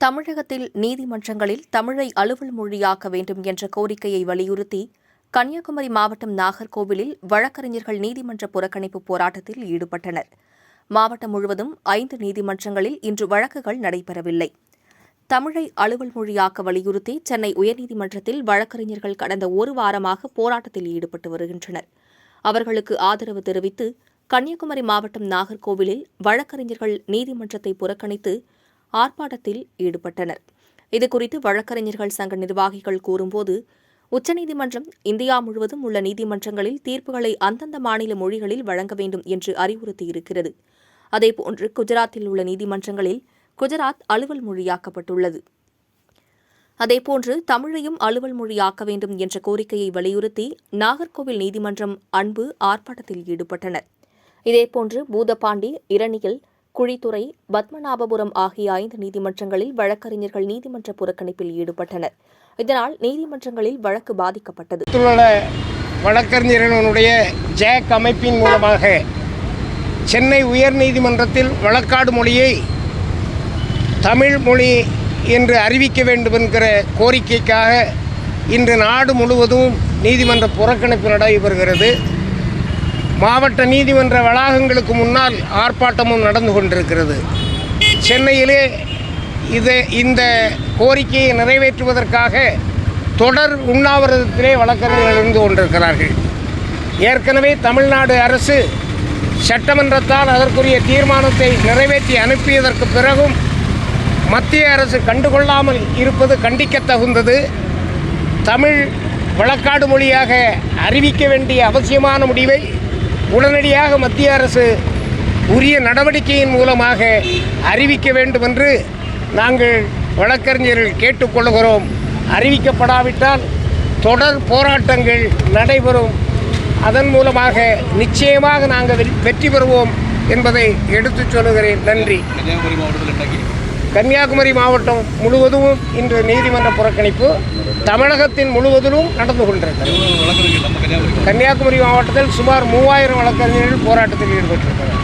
தமிழகத்தில் நீதிமன்றங்களில் தமிழை அலுவல் மொழியாக்க வேண்டும் என்ற கோரிக்கையை வலியுறுத்தி கன்னியாகுமரி மாவட்டம் நாகர்கோவிலில் வழக்கறிஞர்கள் நீதிமன்ற புறக்கணிப்பு போராட்டத்தில் ஈடுபட்டனர். மாவட்டம் முழுவதும் ஐந்து நீதிமன்றங்களில் இன்று வழக்குகள் நடைபெறவில்லை. தமிழை அலுவல் மொழியாக்க வலியுறுத்தி சென்னை உயர்நீதிமன்றத்தில் வழக்கறிஞர்கள் கடந்த ஒரு வாரமாக போராட்டத்தில் ஈடுபட்டு வருகின்றனர். அவர்களுக்கு ஆதரவு தெரிவித்து கன்னியாகுமரி மாவட்டம் நாகர்கோவிலில் வழக்கறிஞர்கள் நீதிமன்றத்தை புறக்கணித்து ஆர்ப்பாட்டத்தில் ஈடுபட்டனர். இதுகுறித்து வழக்கறிஞர்கள் சங்க நிர்வாகிகள் கூறும்போது உச்சநீதிமன்றம் இந்தியா முழுவதும் உள்ள நீதிமன்றங்களில் தீர்ப்புகளை அந்தந்த மாநில மொழிகளில் வழங்க வேண்டும் என்று அறிவுறுத்தியிருக்கிறது. அதேபோன்று குஜராத்தில் உள்ள நீதிமன்றங்களில் குஜராத் அலுவல் மொழியாக்கப்பட்டுள்ளது. அதேபோன்று தமிழையும் அலுவல் மொழியாக்க வேண்டும் என்ற கோரிக்கையை வலியுறுத்தி நாகர்கோவில் நீதிமன்றம் அன்பு ஆர்ப்பாட்டத்தில் ஈடுபட்டனர். இதேபோன்று பூதபாண்டி இரணியல் குழித்துறை பத்மநாபபுரம் ஆகிய ஐந்து நீதிமன்றங்களில் வழக்கறிஞர்கள் நீதிமன்ற புறக்கணிப்பில் ஈடுபட்டனர். இதனால் நீதிமன்றங்களில் வழக்கு பாதிக்கப்பட்டது. உள்ள வழக்கறிஞர்களுடைய ஜேக் அமைப்பின் மூலமாக சென்னை உயர்நீதிமன்றத்தில் வழக்காடு மொழியை தமிழ் மொழி என்று அறிவிக்க வேண்டும் என்கிற கோரிக்கைக்காக இன்று நாடு முழுவதும் நீதிமன்ற புறக்கணிப்பு நடைபெறுகிறது. மாவட்ட நீதிமன்ற வளாகங்களுக்கு முன்னால் ஆர்ப்பாட்டமும் நடந்து கொண்டிருக்கிறது. சென்னையிலே இது இந்த கோரிக்கையை நிறைவேற்றுவதற்காக தொடர் உண்ணாவிரதத்திலே வழக்கறிஞர்கள் இருந்து கொண்டிருக்கிறார்கள். ஏற்கனவே தமிழ்நாடு அரசு சட்டமன்றத்தால் அதற்குரிய தீர்மானத்தை நிறைவேற்றி அனுப்பியதற்கு பிறகும் மத்திய அரசு கண்டுகொள்ளாமல் இருப்பது கண்டிக்கத்தகுந்தது. தமிழ் வழக்காடு மொழியாக அறிவிக்க வேண்டிய அவசியமான முடிவை உடனடியாக மத்திய அரசு உரிய நடவடிக்கையின் மூலமாக அறிவிக்க வேண்டும் என்று நாங்கள் வழக்கறிஞர்கள் கேட்டுக்கொள்கிறோம். அறிவிக்கப்படாவிட்டால் தொடர் போராட்டங்கள் நடைபெறும். அதன் மூலமாக நிச்சயமாக நாங்கள் வெ- வெற்றி பெறுவோம் என்பதை எடுத்துச் சொல்கிறேன் நன்றி. கன்னியாகுமரி மாவட்டத்தில் கன்னியாகுமரி மாவட்டம் முழுவதும் இன்று நீதிமன்ற புறக்கணிப்பு தமிழகத்தின் முழுவதிலும் நடந்து கொண்டிருக்கிறது. கன்னியாகுமரி மாவட்டத்தில் சுமார் மூவாயிரம் வழக்கறிஞர்கள் போராட்டத்தில் ஈடுபட்டிருக்கிறார்